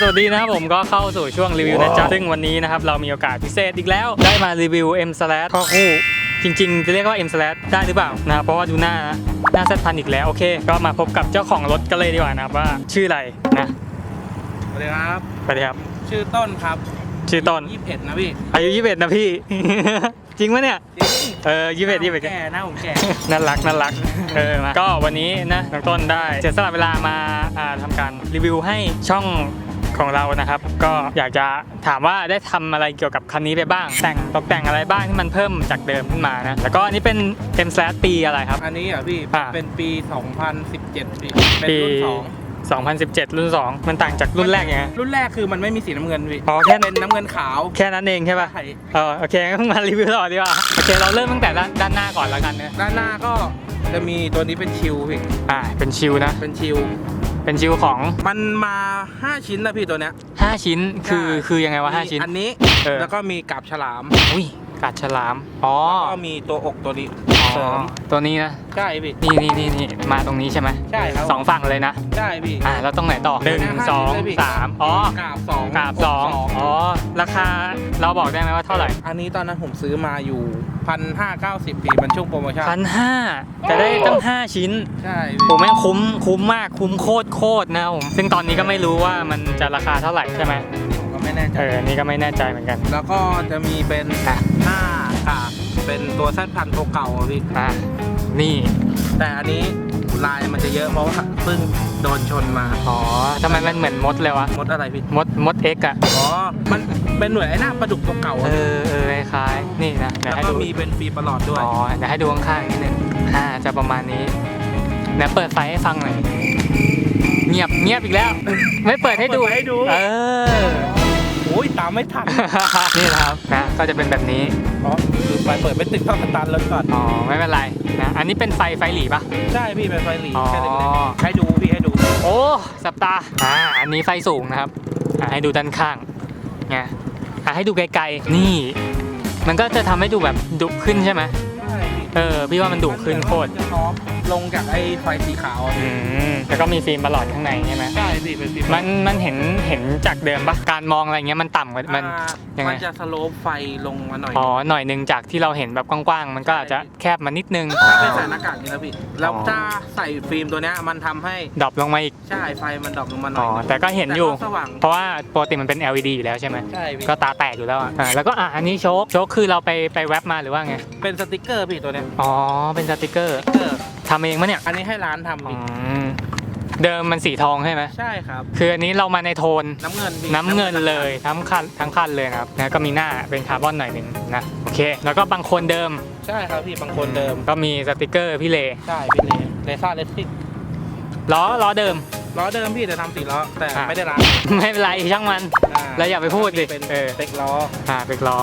สวัสดีนะครับผมก็เข้าสู่ช่วงรีวิวนะจ๊ะซึ่งวันนี้นะครับเรามีโอกาสพิเศษอีกแล้ว ได้มารีวิว M slash ข้อคู่จริงๆ จะเรียกว่า M slash ได้หรือเปล่านะครับเพราะว่าดูหน้านะหน้าเซตพันอีกแล้วโอเค ก็มาพบกับเจ้าของรถกันเลยดีกว่านะครับว่าชื่ออะไรนะสวัสดีครับสวัสดีครับ ชื่อต้นครับชื่อต้นยี่สิบเอ็ดนะพี่ อายุ21นะพี่ จริงไหมเนี่ยจริงเออ21 21แก่หน้าผมแก่น่ารักน่ารัก เออมาก็วันนี้นะน้องต้นได้เสียสละเวลามาอ่าทำการรีวิวให้ช่อง ของเรานะครับ ก็อยากจะถามว่าได้ทำอะไรเกี่ยวกับคันนี้ไปบ้าง แต่งตกแต่งอะไรบ้างที่มันเพิ่มจากเดิมขึ้นมานะแล้วก็อันนี้เป็น M s l a s ปีอะไรครับ อันนี้เหรอะพี่อ่าเป็นปี 2017พี่เป็นปีรุ่นสอง2017 รุ่น 2 มันต่างจากรุ่นแรกยังไงรุ่นแรกคือมันไม่มีสีน้ำเงินพี่อ๋อแค่เป็นน้ำเงินขาว แค่นั้นเองใช่ป่ะใช่เออโอเคงั้นมารีวิวต่อดีกว่าโอเคเราเริ่มตั้งแต่ด้านด้านหน้าก่อนแล้วกันเนะด้านหน้าก็จะมีตัวนี้เป็นชิลพี่อ่าเป็นชิวนะเป็นชิล เป็นชิวของมันมา 5 ชิ้นนะพี่ตัวเนี้ย 5 ชิ้นคือใช่คือยังไงวะห้ามีชิ้นอันนี้เออ แล้วก็มีกับฉลาม อุ้ย กัดฉลาม อ๋อ แล้วก็มีตัวอกตัวนี้อ๋เสริอมตัวนี้นะ ใช่พี่ นี่นี่นี่นี่มาตรงนี้ใช่ไหมใช่ครับ สองฝั่งเลยนะ ใช่พี่ อ่าแล้วตรงไหนต่อหนึ่งห้าสองชิ้นเลยพี่สามอ๋อกาบสองกราบสองกอ๋อ ราคาเราบอกได้ไหมว่าเท่าไหร่ อันนี้ตอนนั้นผมซื้อมาอยู่พันห้าเก้าสิบปีมันช่วงโปรโมชั่นพันห้าแต่ได้ตั้ง5ชิ้น ใช่โหแม่งคุ้มคุ้มมากคุ้มโคตรโคตรนะผมซึ่งตอนนี้ก็ไม่รู้ว่ามันจะราคาเท่าไหร่ใช่ไหมผมก็ไม่แน่ใจเอออันนี่ก็ไม่แน่ใจเหมือนกัน แล้วก็จะมีเป็นอะหน้ากาก เป็นตัวแซดพันตัวเก่าอะพี่อ่านี่แต่อันนี้ลายมันจะเยอะเพราะว่าเพิ่งโดนชนมาอ๋อทำไมมันเหมือนมดเลยวะมดอะไรพี่มดมดเอ็กอะอ๋อมันเป็นหน่วยไอ้หน้าปลาดุกตัวเก่าเออะอเออคล้ายๆนี่นะเดี๋ยวแล้วให้ก็ดูมีเป็นฟรีประหลอดด้วยอ๋อเดี๋ยวให้ดูข้างๆนิดนึงอ่าจะประมาณนี้เดี๋ยวเปิดไฟให้ฟังหน่อยเงียบเงียบอีกแล้ว ไม่เปิดให้ดูเปิดให้ดูเออโอ้ยตามไม่ทัน นี่นะครับนะก็จะเป็นแบบนี้ อ๋อคือไปเปิดไม่ติดต้องสตาร์ทรถก่อน อ๋อ ไม่เป็นไรนะอันนี้เป็นไฟไฟหลีปะใช่พี่เป็นไฟหลีอ๋อแค่เล็กๆให้ดูพี่ให้ดู โอ้สับตาห์อ่าอันนี้ไฟสูงนะครับอ่าให้ดูด้านข้างไงอ่าให้ดูไกลๆนี่ มันก็จะทำให้ดูแบบดุขึ้นใช่ไหมใช่พี่เออพี่ว่ามันดุขึ้นโคตรจะท็อป ลงจากไอ้ไฟสีขาวอะอืมแล้วก็มีฟิล์มประหลอดข้างในใช่ไหมใช่พี่เป็นฟิล์มันมันเห็นเห็นจากเดิมปะการมองอะไรเงี้ยมันต่ำกว่ามันอ่ายังไงมันจะสโลปไฟลงมาหน่อยอ๋อหน่อยหนึงจากที่เราเห็นแบบกว้างๆมันก็อาจจะแคบมานิดนึงถ้าเป็นใส่หน้ากากนี่นะพี่แล้วอ๋อถ้าใส่ฟิล์มตัวเนี้ยมันทำให้ดรอปลงมาอีกใช่ไฟมันดรอปลงมาหน่อ๋ออยแต่ก็เห็นอยู่แต่ก็สว่างเพราะว่าปกติมันเป็น LED อยู่แล้วใช่ไหมใช่พี่ก็ตาแตกอยู่แล้วอะอ่าแล้วก็อะอันนี้โชคโชคคือเราไปไปแว็บมาหรือว่าไงเป็นสติกเกอร์พี่ตัวเนี้ยอ๋อเป็นสติกเกอร์สติกเกอร์ ทำเองมะเนี่ยอันนี้ให้ร้านทำอืพี่มเดิมมันสีทองใช่ไหมใช่ครับ คืออันนี้เรามาในโทน น้ำเงินพี่น้ำเงินเลยทั้งคันทั้งคันเลยนะครับนะก็มีหน้าเป็นคาร์บอนหน่อยหนึ่งนะโอเค แล้วก็บางคนเดิมใช่ครับพี่บางคนเดิมก็มีสติกเกอร์พี่เลใช่พี่เลเลซ่าเลสติกล้อล้อเดิม ล้อเดิมพี่แต่ทำสีล้อแต่อะ ไม่ได้ล้างไม่เป็นไรช่างมันแล้วอย่าไปพูดดิเป็นเออ เต็กล้อ อ่าเป็นล้อ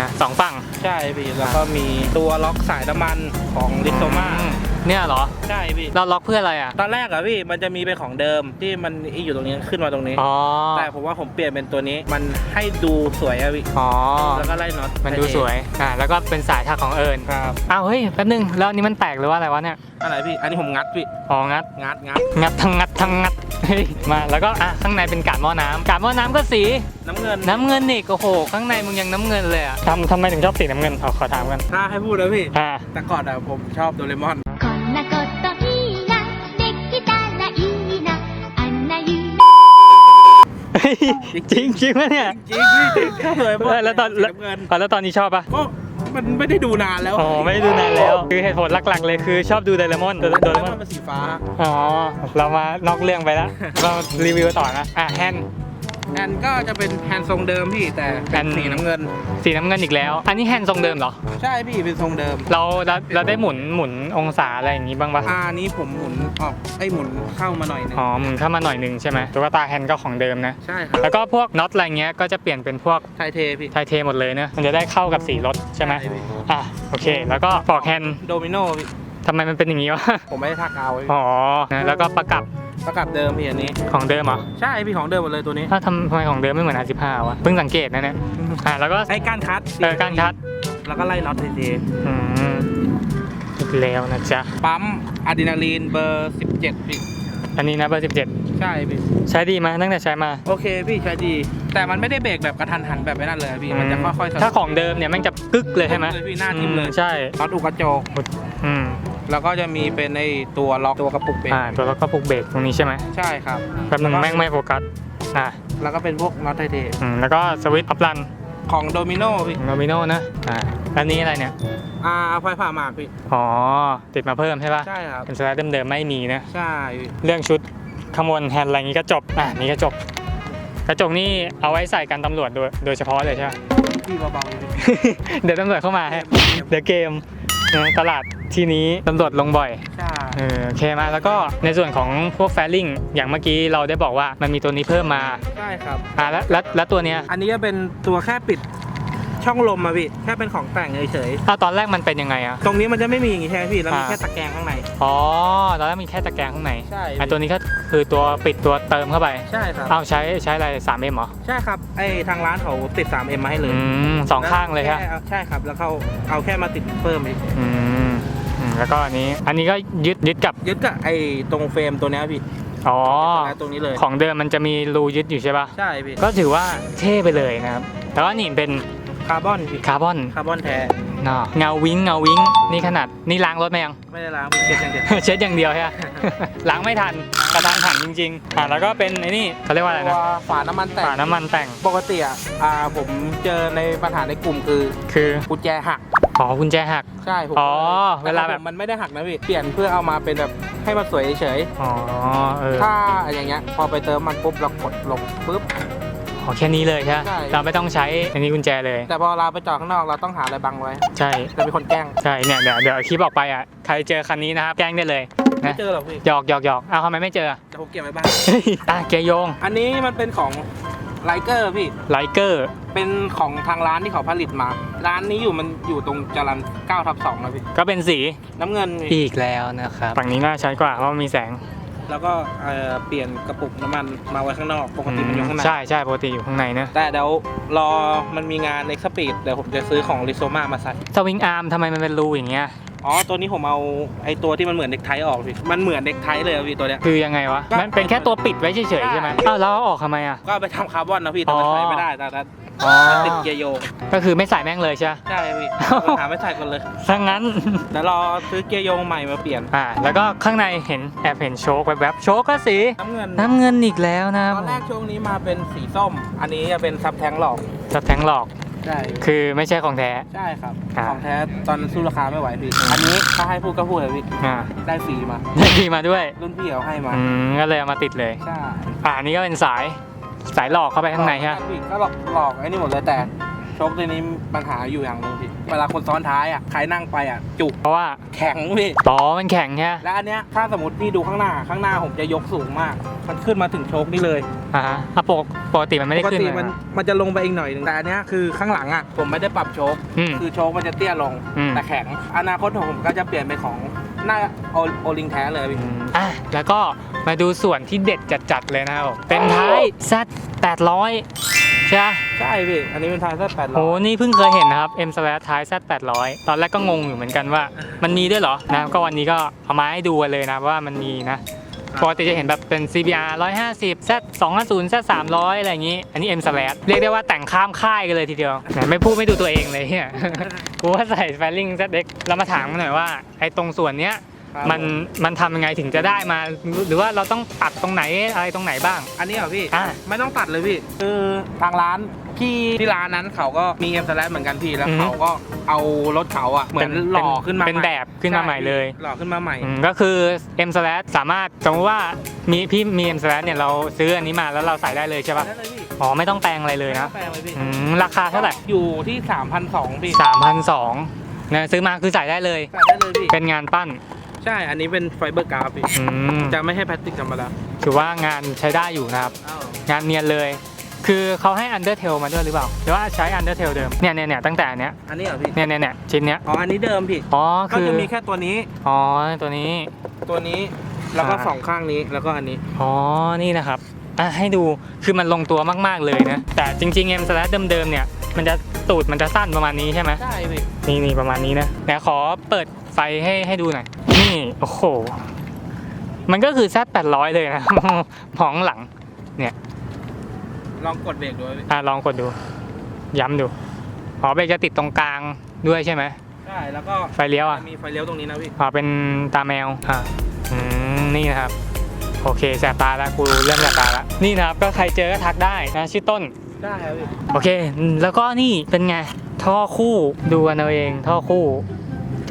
นะสองฝั่งใช่พี่แล้วก็มีตัวล็อกสายน้ำมันของลิโซมาอื เนี่ยเหรอ ใช่พี่ เราล็อกเพื่ออะไรอะ ตอนแรกอะพี่มันจะมีเป็นของเดิมที่มันอยู่ตรงนี้ขึ้นมาตรงนี้ อ๋อ แต่ผมว่าผมเปลี่ยนเป็นตัวนี้มันให้ดูสวยอะพี่ อ๋อ แล้วก็ไล่น็อตมันดูสวย อ่า แล้วก็เป็นสายถักของเอิญครับอ้าวเฮ้ย แป๊บนึง แล้วอันนี้มันแตกหรือว่าอะไรวะเนี่ย อะไรพี่ อันนี้ผมงัดพี่ อ๋อ งัด งัด งัด งัดทั้งงัดทั้งงัดเฮ้ยมา แล้วก็อะข้างในเป็นกาดหม้อน้ำกาดหม้อน้ำก็สี น้ำเงิน น้ำเงินนี่โอ้โห ข้างในมึงยังน้ำเงินเลยอะทำทำไมถึงชอบสีน้ำเงินเอาขอถามกันถ้าให้พูดนะพี่ อ่า แต่ก่อนอะผมชอบโดเรมอน จริงจริงไหมเนี่ยจริงจริงชอบโดเรมอนเออแล้วตอนแล้วเงินแล้วตอนนี้ชอบปะก็มันไม่ได้ดูนานแล้วอ๋อไม่ได้ดูนานแล้ว คือเหตุผลหลักๆเลยคือชอบดูไดเรมอนโดเรมอนนเป็นสีฟ้าอ๋อเรามานอกเรื่องไปแล้วเรารีวิวต่อนะอะแฮน แอนก็จะเป็นแฮนด์ทรงเดิมพี่แต่เป็นแฮนด์สีน้ำเงิน สีน้ำเงินอีกแล้ว อันนี้แฮนด์ทรงเดิมเหรอ ใช่พี่เป็นทรงเดิม เราเราเราได้หมุนหมุนองศาอะไรอย่างงี้บ้างปะอ่านี้ผมหมุนออกไอ้ยหมุนเข้ามาหน่อยหนึงอ๋อหมุนเข้ามาหน่อยหนึ่งใช่ไหมตุ๊กตาแฮนด์ก็ของเดิมนะใช่ครับแล้วก็พวกน็อตอะไรเงี้ยก็จะเปลี่ยนเป็นพวกไทยเทพี่ไทเทหมดเลยเนะมันจะได้เข้ากับสีรถใช่ไหมพี่อะโอเค แล้วก็ปอกแฮนด์โดมิโนพี่ทำไมมันเป็นอย่างนี้วะผมไม่ได้ทากาวไว้อ๋อนะแล้วก็ประกับ ประกับเดิมพี่อันนี้ ของเดิมเหรอ ใช่พี่ของเดิมหมดเลยตัวนี้ ถ้าทำทำไมของเดิมไม่เหมือน R15 วะ เพิ่งสังเกตนะเนี่ย อ่าแล้วก็ไอ้ก้านคัดเออการชัดแล้วก็ไล่น็อตเทอืมอีกแล้วนะจ๊ะๆปั๊มอะดรีนาลีนเบอร์ 17พี่อันนี้นะเบอร์ใช่พี่17ใช้ดีไหมตั้งแต่ใช้มา โอเคพี่ใช้ดี แต่มันไม่ได้เบรกแบบกระทันหันแบบไอ้นั่นเลยพี่มันจะค่อยๆถ้าของเดิมเนี่ยแมันจะกึกเลยใช่ไหมเลยพี่หน้าทิ่มเลยอืใช่น็อตอุกกระโจก อืม แล้วก็จะมีเป็นไอ้ตัวล็อกตัวกระปุกเบรกอ่าตัวแล้วก็ปลุกเบรกตรงนี้ใช่ไหมใช่ครับแป๊บนึงแม่งไม่โฟกัสอ่าแล้วก็เป็นพวกน็อตไทเทอืมแล้วก็สวิตช์อัพรันของโดมิโนพี่ของโนมิโนนะอ่าอันนี้อะไรเนี่ยอ่าไฟผ่าหมากพี่อ๋อติดมาเพิ่มใช่ปะใช่ครับเป็นสไลด์เดิมๆไม่มีนะใช่พี่เรื่องชุดขโมยแฮนด์อะไรอย่างงี้ก็จบอะนี่ก็จบ กระจกนี่เอาไว้ใส่กันตำรวจโดยโดยเฉพาะเลยใช่ไหมพี่เบาๆพี่เดี๋ยวตำรวจเข้ามาฮะเดี๋ยวเกมนะ ตลาดที่นี้ตำรวจลงบ่อยใช่เออโอเคมาแล้วก็ในส่วนของพวกแฟลิงอย่างเมื่อกี้เราได้บอกว่ามันมีตัวนี้เพิ่มมา ใช่ครับอะแล้วแล้วแล้วตัวเนี้ย อันนี้จะเป็นตัวแค่ปิด ช่องลมอะพี่แค่เป็นของแต่งเฉยอ้าวตอนแรกมันเป็นยังไงอะๆตรงนี้มันจะไม่มีอย่างงี้ใช่ไหมพี่แล้วมีอ่า แค่ตะแกรงข้างใน อ๋อ ตอนแรกมีแค่ตะแกรงข้างในใช่ ไอตัวนี้ก็คือตัวปิดตัวเติมเข้าไปใช่ครับอ้าวใช้ใช้อะไรสามเอ็มเหรอ ใช่ครับไอ้ทางร้านเขาติด 3M มาให้เลยอืมสองข้างเลยครับแใช่ครับ แล้วเขาเอาแค่มาติดเพิ่มอีกอืมอืมแล้วก็อันนี้ อันนี้ก็ยึดยึดกับ ยึดกับไอ้ตรงเฟรมตัวเนี้ยพี่อ๋อแล้วตรงนี้เลยของเดิมมันจะมีรูยึดอยู่ใช่ป่ะ ใช่พี่ก็ถือว่าเท่ไปเลยนะครับ แต่ว่านี่เป็น คาร์บอนพี่คาร์บอนคาร์บอนแท้เนาะเงาวิ้งเงาวิ้งนี่ขนาดนี่ล้างรถไหมยัง ไม่ได้ล้างพี่เช็ดอย่างเดียว เช็ดอย่างเดียวใช่ไหมล้างไม่ทันกระทันหันจริงๆอ่าแล้วก็เป็นไอ้นี่เขาเรียกว่าอะไรตันะวฝาน้ำมันแต่งฝาน้ำมันแต่งปกติอะอ่าผมเจอในปัญหาในกลุ่มคือ คือกุญแจหักอ๋อกุญแจหักใช่ผมอ๋อก็ยเวลาแบบต่ของผมมันไม่ได้หักนะพี่เปลี่ยนเพื่อเอามาเป็นแบบให้มันสวยเฉยอ๋อเออๆถ้าอย่างเงี้ยพอไปเติมมันปุ๊บเรากดลงปุ๊บ อ๋อแค่นี้เลยใช่ไหมใช่ เราไม่ต้องใช้อันนี้กุญแจเลย แต่พอเราไปจอดข้างนอกเราต้องหาอะไรบังไว้ใช่ จะมีคนแกล้งใช่เนี่ยเดี๋ยวเดี๋ยวคลิปออกไปอะใครเจอคันนี้นะครับแกล้งได้เลยไม่นะเจอหรอกพี่หยอกหยอกหยอกอ้าวทำไมไม่เจออะแต่ผมเก็บไว้บ้างเฮ้ยอะเกียร์โยงอันนี้มันเป็นของไลเกอร์พี่ ไลเกอร์เป็นของทางร้านที่เขาผลิตมา ร้านนี้อยู่มันอยู่ตรงจรัน9ทับ2นะพี่ ก็เป็นสีน้ำเงินพี่อีกแล้วนะครับฝั่งนี้น่าใช้กว่าเพราะมันมีแสง แล้วก็เอ่อเปลี่ยนกระปุกน้ำมันมาไว้ข้างนอกปกติมันอยู่ข้างใน ใช่ใช่ปกติอยู่ข้างในนะแต่เดี๋ยวรอมันมีงานในสปีดเดี๋ยวผมจะซื้อของริโซมามาใส่ สวิงอาร์มทำไมมันเป็นรูอย่างเงี้ยอ๋อ ตัวนี้ผมเอาไอ้ตัวที่มันเหมือนเด็กไทออกพี่ มันเหมือนเด็กไทเลยอะพี่ตัวเนี้ย คือยังไงวะก็มันเป็นแค่ตัวปิดไว้เฉยๆใช่ไหมอ้าวแล้วเอาออกทำไมอะ ก็เอาไปทำคาร์บอนนะพี่แต่มันอ๋อใช้ไม่ได้แต่นั้น อ๋อมันติดเกียร์โยงก็คือไม่ใส่แม่งเลยใช่ไหม ใช่พี่หาไม่ใส่กันเลยถ้างั้น เดี๋ยวรอซื้อเกียร์โยงใหม่มาเปลี่ยนอ่า แล้วก็ข้างในเห็นแอบเห็นโชคแวบๆโชคก็สี น้ำเงินน้ำเงินอีกแล้วนะตอนแรกช่วงนี้มาเป็นสีส้ม อันนี้จะเป็นซับแทงหลอกจะแทงหลอก ใช่คือไม่ใช่ของแท้ ใช่ครับอ่า ของแท้ตอนนั้นสู้ราคาไม่ไหวพี่อันนี้ถ้าให้พูดก็พูดเลยพี่อ่าได้ฟรีมา ได้ดีมาด้วย รุ่นพี่เขาให้มาอืมก็เลยเอามาติดเลย ใช่ อ่าอันนี้ก็เป็นสาย สายหลอกเข้าไปข้างในใช่ไหมพี่ก็หลอกหลอกไอ้นี่หมดเลยแต่โชคตัวนี้ปัญหาอยู่อย่างหนึงพี่เวลาคนซ้อนท้ายอะใครนั่งไปอะ จุกเพราะว่าแข็งพี่ต่อมันแข็งใช่ไหมและอันเนี้ยถ้าสมมติพี่ดูข้างหน้าข้างหน้าผมจะยกสูงมาก มันขึ้นมาถึงโชคนี่เลยอ่าฮะอะปกปกติมันไม่ได้ปกขึ้นติเลยมันนะ มันจะลงไปอีกหน่อยหนึงแต่อันเนี้ยคือข้างหลังอะผมไม่ได้ปรับโชคอืมคือโชคมันจะเตี้ยลงอืม แต่แข็งอนาคตของผมก็จะเปลี่ยนเป็นของห น้าโอโอลิงแท้เลยพี่อะแล้วก็มาดูส่วนที่เด็ดจัดๆเลยนะครับเป็นท้าย Z 800ใช่ไหมใช่พี่ อันนี้เป็นทายแค่แปดโอ้ร้อยนี่เพิ่งเคยเห็นนะครับ M slash ท้าย Z 800ตอนแรกก็งงอยู่เหมือนกันว่า มันมีด้วยเหรอนะก็วันนี้ก็เอามาให้ดูกันเลยนะว่ามันมีนะ ปกติจะเห็นแบบเป็น CBR 150 Z 250 Z 300 อะไรอย่างนี้ อันนี้ M slash เรียกได้ว่าแต่งข้ามค่ายกันเลยทีเดียวแหมไม่พูดไม่ดูตัวเองเลยเนี่ยกูว่าใส่ f a i r i n g ZX เรามาถามกันหน่อยว่าไอ้ตรงส่วนเนี้ยครับมันมันทำยังไงถึงจะได้มา หรือว่าเราต้องตัดตรงไหนอะไรตรงไหนบ้าง อันนี้เหรอพี่ อะ ไม่ต้องตัดเลยพี่ คือทางร้าน พี่ที่ร้านนั้นเขาก็มีเอ็มสแลเหมือนกันพี่แล้วอือฮึเขาก็เอารถเขาอะเหมือนเป็นหล่อขึ้นมาเป็นใหม่แบบขึ้นมาใหม่เลยช่หล่อขึ้นมาใหม่ อืมก็คือ M slash สามารถสมมติว่ามีพี่มี M slash เนี่ยเราซื้ออันนี้มาแล้วเราใส่ได้เลยใช่ปะได้เลยพี่อ๋อไม่ต้องแปลงอะไรเลยนะแปลงเลยพี่อืมราคาเท่าไหร่อยู่ที่3,200พี่3,200นะซื้อมาคือใส่ได้เลยใส่ได้เลยพี่เป็นงานปั้นใช่อันนี้เป็นไฟเบอร์กราฟพี่อืมจะไม่ให้พลาสติกธรรมดาถือว่างานใช้ได้อยู่นะครับอ้าวงานเนียนเลย คือเขาให้ Undertale มาด้วยหรือเปล่า หรือว่าใช้ Undertale เดิม เนี่ยเนี่ยเนี่ยตั้งแต่อันเนี้ย อันนี้เหรอพี่ เนี่ยเนี่ยเนี่ยชิ้นเนี้ย อ๋อ อันนี้เดิมพี่ อ๋อ ก็คือ จะมีแค่ตัวนี้ อ๋อ ตัวนี้ ตัวนี้ แล้วก็อ่าสองข้างนี้ แล้วก็อันนี้ อ๋อ นี่นะครับ อะ ให้ดู คือมันลงตัวมาก ๆ เลยนะ แต่จริงๆ M slash เดิมๆ เนี่ย มันจะตูดมันจะสั้นประมาณนี้ใช่ไหมใช่พี่นี่นี่ประมาณนี้นะเดี๋ยวขอเปิดไฟให้ให้ดูหน่อย นี่ โอ้โห มันก็คือ Z 800 เลยนะมองหลัง ลองกดเบรกดูพี่อะลองกดดู ย้ำดูอ๋อเบรกจะติดตรงกลางด้วยใช่ไหมใช่แล้วก็ไฟเลี้ยวอะมีไฟเลี้ยวตรงนี้นะพี่อ๋อเป็นตาแมวอะอืมนี่นะครับ โอเคแสบตาแล้วกูเริ่มแสบตาแล้วนี่นะครับก็ใครเจอก็ทักได้นะชื่อต้น ได้ครับพี่โอเค แล้วก็นี่เป็นไง ท่อคู่ดูกันเอาเอง ท่อคู่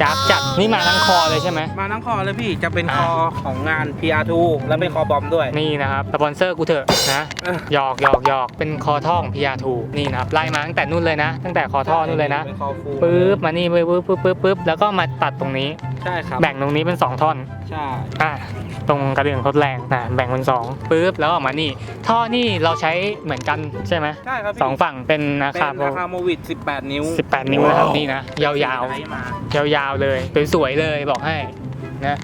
จับจัดนี่มาทั้งคอเลยใช่ไหม มาทั้งคอเลยพี่จะเป็นอ่าคอของงาน PR2 แล้วเป็นคอบอมด้วย นี่นะครับสปอนเซอร์กูเถอะนะเออหยอกหยอกหยอกเป็นคอท่อของ PR2 นี่นะครับไล่มาตั้งแต่นู่นเลยนะ ตั้งแต่คอท่อนู่นเลยนะเป็นคอฟูปึ๊บมานี่ปึ๊บปึ๊บปึ๊บปึ๊บปึ๊บแล้วก็มาตัดตรงนี้ใช่ครับแบ่งตรงนี้เป็น 2 ท่อนใช่อะ ตรงกระเดื่องทดแรงนะแบ่งเป็นสองปึ๊บแล้วออกมานี่ ท่อนี่เราใช้เหมือนกันใช่ไหมใช่ครับพี่สองฝั่งเป็นราเป็นคาราคาโมวิด18 นิ้ว18 นิ้วนะครับนี่นะยาวไดมาๆยาวๆเลยสวยๆเลยบอกให้นะ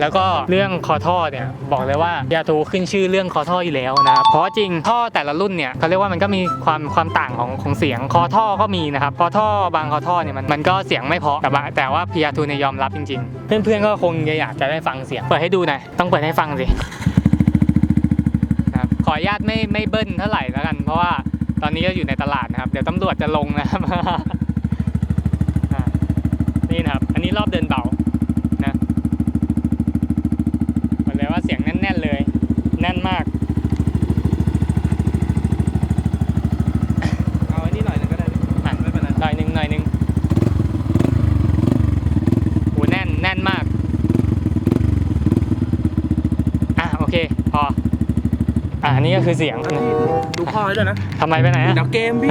แล้วก็เรื่องคอท่อเนี่ยบอกเลยว่ายาทูขึ้นชื่อเรื่องคอท่ออยู่แล้วนะครับเพราะจริงท่อแต่ละรุ่นเนี่ยเขาเรียกว่ามันก็มีความความต่างของของเสียงคอท่อก็มีนะครับคอท่อบางคอท่อเนี่ยมันมันก็เสียงไม่เพราะแต่ว่าแต่ว่าพียาทูเนี่ยยอมรับจริงๆ เพื่อนๆก็คงอยากจะได้ฟังเสียงเปิดให้ดูหน่อยต้องเปิดให้ฟังสินะครับขออนุญาตไม่ไม่เบิ้ลเท่าไหร่แล้วกัน เพราะว่าตอนนี้ก็อยู่ในตลาดนะครับ เดี๋ยวตำรวจจะลงนะครับนี่นะครับ อันนี้รอบเดินเบา นะบอกเลยว่าเสียงแน่น ๆ เลย แน่นมาก เอาอันนี้หน่อยหนึงก็ได้พี่อะ ไม่เป็นไรหน่อยหนึ่งหน่อยหนึ่งโหแน่นแน่นมาก อะ โอเค พอ อะอันนี้ก็คือเสียงแล้วพี่ดูพ่อให้ด้วยนะทำไมไปไหนอะ เดี๋ยวเกมพี่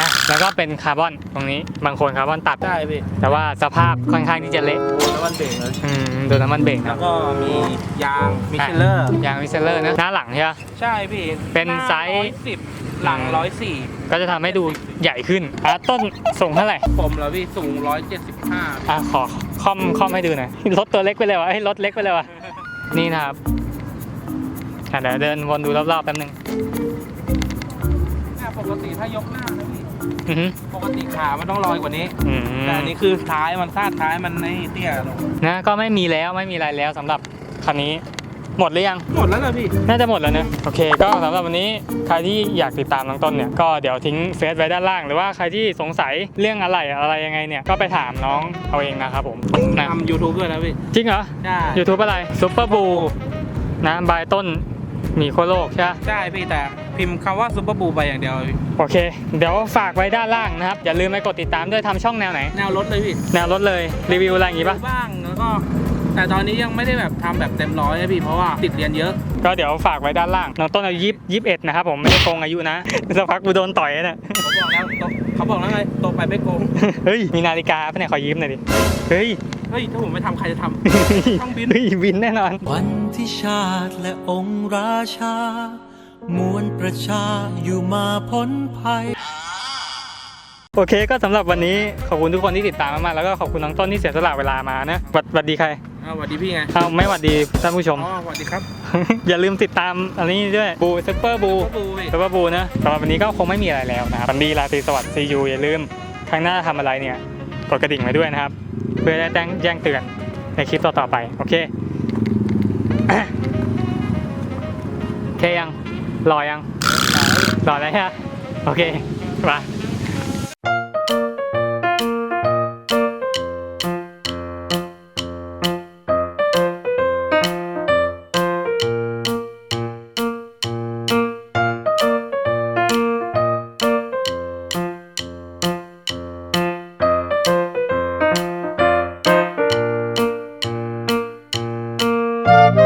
อะ แล้วก็เป็นคาร์บอนตรงนี้ บางคนคาร์บอนตัดได้พี่แต่ว่าสภาพค่อนข้างที่จะเละแล้วมันเบรกเลย อืมโดนน้ำมันเบรกแล้นะวก็มียางมิชเลอร์ ยางวิเซลเลอร์นะหน้าหลังใช่ไหมใช่พี่เป็นไซส์สิบหลังร้อยสี่ก็จะทำให้ดูใหญ่ขึ้นอะต้นส่งเท่าไหร่ผมแล้วพี่สูงร้อยเจ็ดสิบห้าอะขอคอมคอมให้ดูหน่อยรถตัวเล็กไปเลยวะไอ้ยรถเล็กไปเลยวะนี่นะครับอะเดี๋ยวเดินวนดูรอบๆแป๊บนึงเนี่ยปกติถ้ายกหน้านะพี่ อือหือปกติขามันต้องลอยกว่านี้ อืมแต่อันนี้คือท้ายมันซาดท้ายมันในเตี้ยลงนะก็ไม่มีแล้วไม่มีอะไรแล้วสำหรับคันนี้ หมดหรือยัง หมดแล้วนะพี่ น่าจะหมดแล้วนะโอเค ก็สำหรับวันนี้ใครที่อยากติดตามน้องต้นเนี่ยก็เดี๋ยวทิ้งเฟซไว้ด้านล่าง หรือว่าใครที่สงสัยเรื่องอะไรอะไรยังไงเนี่ยก็ไปถามน้องเอาเองนะครับผมนะทำยูทูบด้วยนะพี่ จริงเหรอ ใช่ YouTube อะไรซุปเปอร์บูนะบายต้น หมีโคโลกใช่ปะใช่พี่แต่พิมพ์คำว่าซุปเปอร์บูไปอย่างเดียวพี่โอเค เดี๋ยวฝากไว้ด้านล่างนะครับ อย่าลืมไปกดติดตามด้วยทำช่องแนวไหน แนวรถเลยพี่แนวรถเลยรีวิวอะไรอย่างงี้ปะบ้างแล้วก็ แต่ตอนนี้ยังไม่ได้แบบทำแบบเต็มร้อยนะพี่ เพราะว่าติดเรียนเยอะ ก็เดี๋ยวฝากไว้ด้านล่างน้องต้นอายุยี่สิบเอ็ดนะครับผมไม่ได้โกงอายุนะสักพักกูโดนต่อยนะ เขาบอกแล้วโตเขาบอกแล้วไงโตไปไม่โกง เฮ้ย มีนาฬิกาปะเนี่ยขอยืมหน่อยดิ เฮ้ย เฮ้ย ถ้าผมไม่ทำใครจะทำต้องบิน เฮ้ยบินแน่นอน วันที่ชาติและองค์ราชา มวลประชาอยู่มาพ้นภัย โอเคก็สำหรับวันนี้ ขอบคุณทุกคนที่ติดตามมากๆแล้วก็ขอบคุณน้องต้นที่เสียสละเวลามานะหวัดหวัดดีใครอ้าวสวัสดีพี่ไงเอาไม่หวัดดีท่านผู้ชม อ๋อ สวัสดีครับ อย่าลืมติดตามอันนี้ด้วยบูซุปเปอร์บูซุปเปอร์บูพี่ ซุปเปอร์บูนะสำหรับวันนี้ก็คงไม่มีอะไรแล้วนะครับวันดีราตรีสวัสดิ์ซียูอย่าลืมครั้งหน้าทำอะไรเนี่ยกดกระดิ่งไว้ด้วยนะครับ เพื่อได้แจ้งแจ้งเตือนในคลิปต่อๆไป โอเคเทยังรอยังรอแล้วฮะโอเคมา